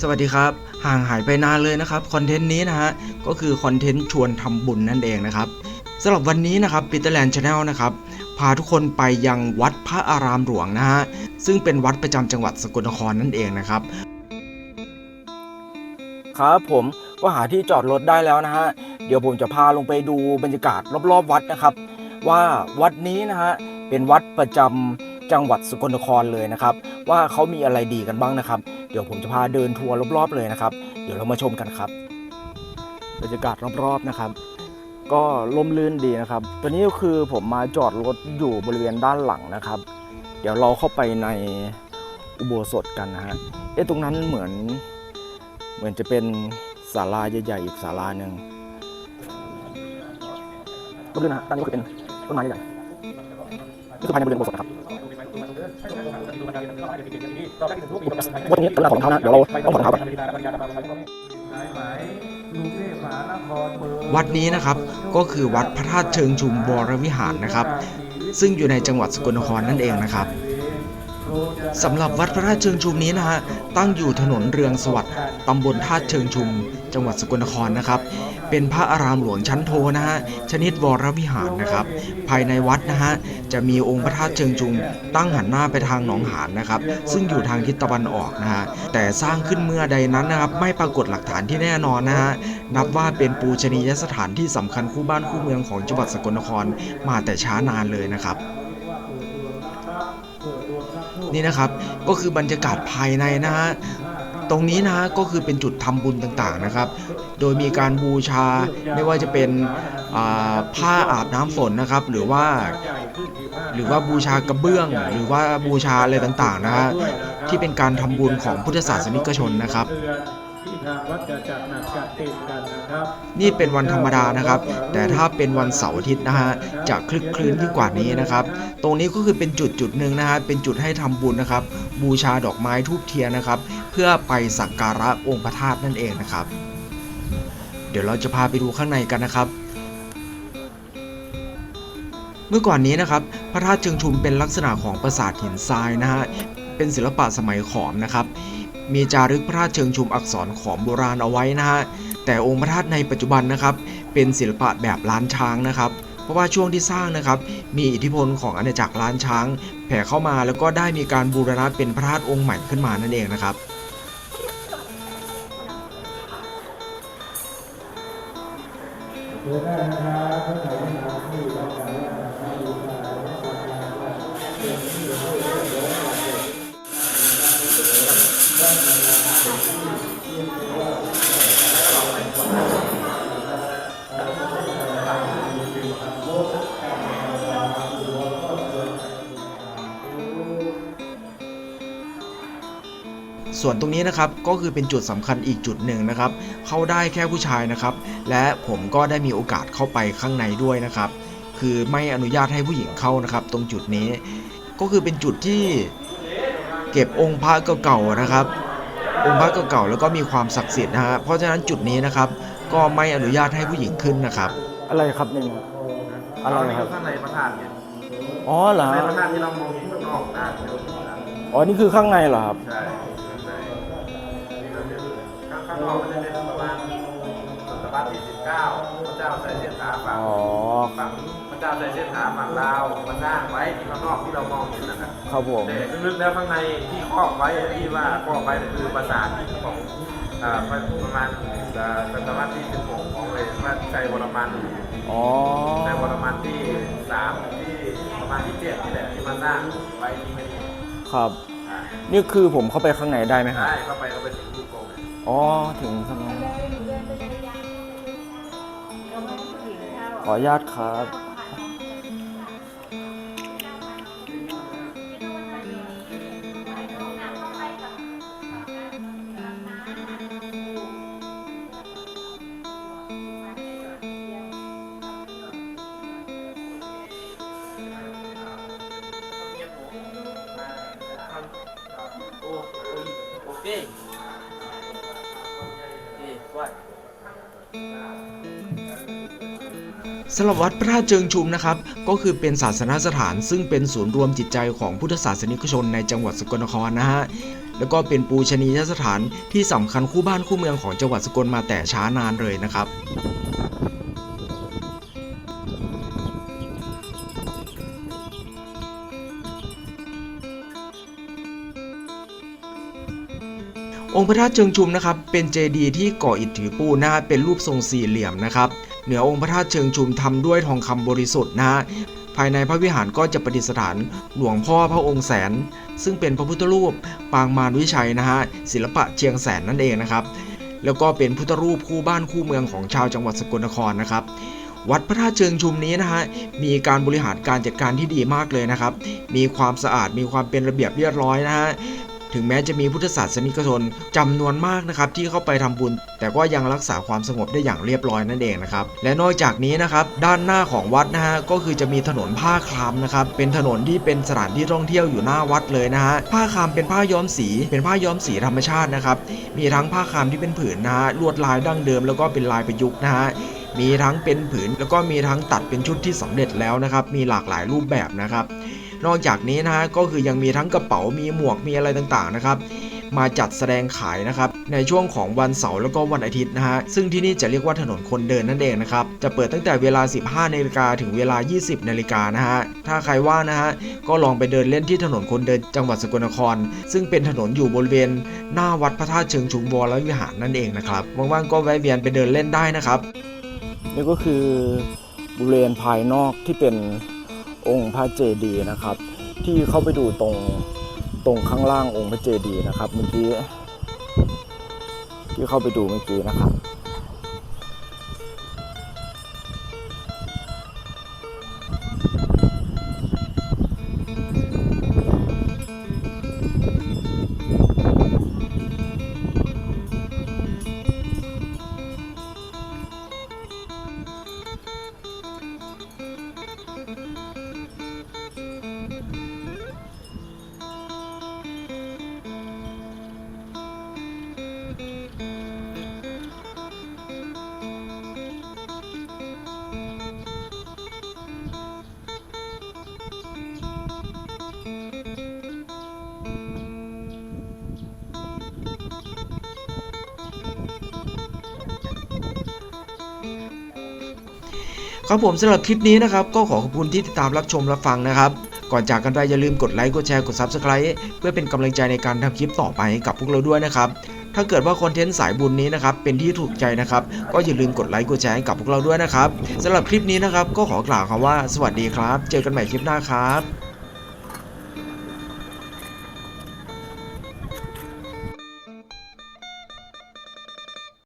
สวัสดีครับ ห่างหายไปนานเลยนะครับคอนเทนต์นี้นะฮะก็คือคอนเทนต์ชวนทำบุญนั่นเองนะครับสำหรับวันนี้นะครับปีเตอร์แลนด์ชาแนลนะครับพาทุกคนไปยังวัดพระอารามหลวงนะฮะซึ่งเป็นวัดประจำจังหวัดสกลนครนั่นเองนะครับ ครับผมก็หาที่จอดรถได้แล้วนะฮะเดี๋ยวผมจะพาลงไปดูบรรยากาศรอบๆ วัดนะครับ ว่าวัดนี้นะฮะเป็นวัดประจำจังหวัดสกลนครเลยนะครับ ว่าเขามีอะไรดีกันบ้างนะครับ เดี๋ยวผมจะพาเดินทัวร์รอบๆเลยนะครับ เดี๋ยวเรามาชมกันครับบรรยากาศรอบๆนะครับ ก็ร่มรื่นดีนะครับตัวนี้ก็คือผมมาจอดรถอยู่บริเวณด้านหลังนะครับ เดี๋ยวเราเข้าไปในอุโบสถกันนะฮะเอ๊ะตรงนั้นเหมือน เหมือนจะเป็นศาลาใหญ่ๆอีกศาลาหนึ่งก็คือนะฮะด้านนี้ก็คือเป็นต้นไม้ใหญ่ๆนี่คือภายในบริเวณอุโบสถนะครับ วันนี้ตำหนเวลาของเท้านะ เดี๋ยวเราต้องถอดรองเท้าก่อนวัดนี้นะครับก็คือวัดพระธาตุเชิงชุมวรวิหารนะครับ ซึ่งอยู่ในจังหวัดสกลนครนั่นเองนะครับ สำหรับวัดพระธาตุเชิงชุมนี้นะฮะตั้งอยู่ถนนเรืองสวัสดิ์ตำบลธาตุเชิงชุม จังหวัดสกลนครนะครับ เป็นพระอารามหลวงชั้นโทนะฮะชนิดวรวิหารนะครับ ภายในวัดนะฮะจะมีองค์พระธาตุเชิงชุม ตั้งหันหน้าไปทางหนองหานนะครับ ซึ่งอยู่ทางทิศตะวันออกนะฮะแต่สร้างขึ้นเมื่อใดนั้นนะครับ ไม่ปรากฏหลักฐานที่แน่นอนนะฮะนับว่าเป็นปูชนียสถานที่สำคัญคู่บ้านคู่เมืองของจังหวัดสกลนครมาแต่ช้านานเลยนะครับ นี่นะครับ ก็คือบรรยากาศภายในนะฮะตรงนี้นะฮะก็คือเป็นจุดทำบุญต่างๆนะครับ โดยมีการบูชาไม่ว่าจะเป็นผ้าอาบน้ำฝนนะครับ หรือว่า หรือว่าบูชากระเบื้อง หรือว่าบูชาอะไรต่างๆนะฮะที่เป็นการทำบุญของพุทธศาสนิกชนนะครับ ที่ทางวัดจะจัดหนักจัดเต็มกันนะครับ นี่เป็นวันธรรมดานะครับ แต่ถ้าเป็นวันเสาร์อาทิตย์นะฮะจะคลึกคลื้นยิ่งกว่านี้นะครับ ตรงนี้ก็คือเป็นจุดจุดหนึ่งนะฮะเป็นจุดให้ทำบุญนะครับ บูชาดอกไม้ทูบเทียนนะครับ เพื่อไปสักการะองค์พระธาตุนั่นเองนะครับ เดี๋ยวเราจะพาไปดูข้างในกันนะครับเมื่อก่อนนี้นะครับ พระธาตุเชิงชุมเป็นลักษณะของปราสาทหินทรายนะฮะ เป็นศิลปะสมัยขอมนะครับ มีจารึกพระธาตุเชิงชุมอักษรขอมโบราณเอาไว้นะฮะแต่องค์พระธาตุในปัจจุบันนะครับ เป็นศิลปะแบบล้านช้างนะครับ เพราะว่าช่วงที่สร้างนะครับ มีอิทธิพลของอาณาจักรล้านช้าง แผ่เข้ามาแล้วก็ได้มีการบูรณะเป็นพระธาตุองค์ใหม่ขึ้นมานั่นเองนะครับ ส่วนตรงนี้นะครับก็คือเป็นจุดสำคัญอีกจุดหนึ่งนะครับ เข้าได้แค่ผู้ชายนะครับ และผมก็ได้มีโอกาสเข้าไปข้างในด้วยนะครับ คือไม่อนุญาตให้ผู้หญิงเข้านะครับ ตรงจุดนี้ ก็คือเป็นจุดที่เก็บองค์พระเก่าๆนะครับ องค์พระเก่าๆแล้วก็มีความศักดิ์สิทธิ์นะฮะเพราะฉะนั้นจุดนี้นะครับ ก็ไม่อนุญาตให้ผู้หญิงขึ้นนะครับ อะไรครับเนี่ยอะไรครับ ข้างในพระธาตุเนี่ยอ๋อเหรอในพระธาตุที่เรามองข้างนอกอ่านเดี๋ยวอ๋อนี่คือข้างในเหรอครับ ใช่ข้างในนี่ก็เป็นข้างข้างนอกมันจะเป็นประมาณศตวรรษที่19พระเจ้าใส่เส้นหาฝั่งอ๋อ ฝั่งพระเจ้าใส่เส้นหาฝั่งลาวมาสร้างไว้ที่ข้างนอกที่เรามองเห็นนะ ครับครับผม แต่ลึกๆแล้วข้างในที่ครอบไว้ที่ว่าครอบไว้ก็คือปราสาทของอ่าประมาณอ่าศตวรรษที่16ของเลยพระชัยวรมันอ๋อ ในวรมันที่สามที่ประมาณที่เจ็ดนี่แหละที่มาสร้างไว้ที่ไม่ดีครับ อ่านี่คือผมเข้าไปข้างในได้ไหมครับ ได้เข้าไปก็ไปถึงลูกกงเลยอ๋อ ถึงข้างในขออนุญาตครับ สำหรับวัดพระธาตุเจิงชุมนะครับ ก็คือเป็นศาสนสถาน ซึ่งเป็นศูนย์รวมจิตใจของพุทธศาสนิกชนในจังหวัดสกลนครนะฮะแล้วก็เป็นปูชนียสถานที่สำคัญคู่บ้านคู่เมืองของจังหวัดสกลมาแต่ช้านานเลยนะครับ องค์พระธาตุเชิงชุมนะครับเป็นเจดีย์ที่ก่ออิฐถือปูนนะฮะเป็นรูปทรงสี่เหลี่ยมนะครับเหนือองค์พระธาตุเชิงชุมทำด้วยทองคำบริสุทธิ์นะฮะภายในพระวิหารก็จะประดิษฐานหลวงพ่อพระองค์แสน ซึ่งเป็นพระพุทธรูปปางมารวิชัยนะฮะศิลปะเชียงแสนนั่นเองนะครับ แล้วก็เป็นพุทธรูปคู่บ้านคู่เมืองของชาวจังหวัดสกลนครนะครับ วัดพระธาตุเชิงชุมนี้นะฮะมีการบริหารการจัดการที่ดีมากเลยนะครับ มีความสะอาดมีความเป็นระเบียบเรียบร้อยนะฮะ ถึงแม้จะมีพุทธศาสนิกชนจำนวนมากนะครับที่เข้าไปทำบุญ แต่ก็ยังรักษาความสงบได้อย่างเรียบร้อยนั่นเองนะครับและนอกจากนี้นะครับด้านหน้าของวัดนะฮะก็คือจะมีถนนผ้าคลามนะครับเป็นถนนที่เป็นสถานที่ท่องเที่ยวอยู่หน้าวัดเลยนะฮะผ้าคลามเป็นผ้าย้อมสี เป็นผ้าย้อมสีธรรมชาตินะครับมีทั้งผ้าคลามที่เป็นผืนนะฮะลวดลายดั้งเดิม แล้วก็เป็นลายประยุกต์นะฮะมีทั้งเป็นผืน แล้วก็มีทั้งตัดเป็นชุดที่สำเร็จแล้วนะครับมีหลากหลายรูปแบบนะครับ นอกจากนี้นะฮะก็คือยังมีทั้งกระเป๋ามีหมวกมีอะไรต่างๆนะครับมาจัดแสดงขายนะครับในช่วงของวันเสาร์แล้วก็วันอาทิตย์นะฮะซึ่งที่นี่จะเรียกว่าถนนคนเดินนั่นเองนะครับจะเปิดตั้งแต่เวลา 15นาฬิกาถึงเวลา 20นาฬิกานะฮะถ้าใครว่านะฮะก็ลองไปเดินเล่นที่ถนนคนเดินจังหวัดสกลนคร ซึ่งเป็นถนนอยู่บริเวณหน้าวัดพระธาตุเชิงชุมวรวิหารนั่นเองนะครับว่างๆก็แวะเวียนไปเดินเล่นได้นะครับนี่ก็คือบริเวณภายนอกที่เป็น องค์พระเจดีย์นะครับ ที่เข้าไปดูตรงตรงข้างล่างองค์พระเจดีย์นะครับ เมื่อกี้ที่เข้าไปดูเมื่อกี้นะครับ ครับผมสำหรับคลิปนี้นะครับ ก็ขอขอบคุณที่ติดตามรับชมรับฟังนะครับ ก่อนจากกันไปอย่าลืมกดไลค์กดแชร์กด Subscribe เพื่อเป็นกำลังใจในการทำคลิปต่อไปให้กับพวกเราด้วยนะครับถ้าเกิดว่าคอนเทนต์สายบุญนี้นะครับเป็นที่ถูกใจนะครับ ก็อย่าลืมกดไลค์กดแชร์ให้กับพวกเราด้วยนะครับสำหรับคลิปนี้นะครับก็ขอกล่าวคำว่าสวัสดีครับ เจอกันใหม่คลิปหน้าครับ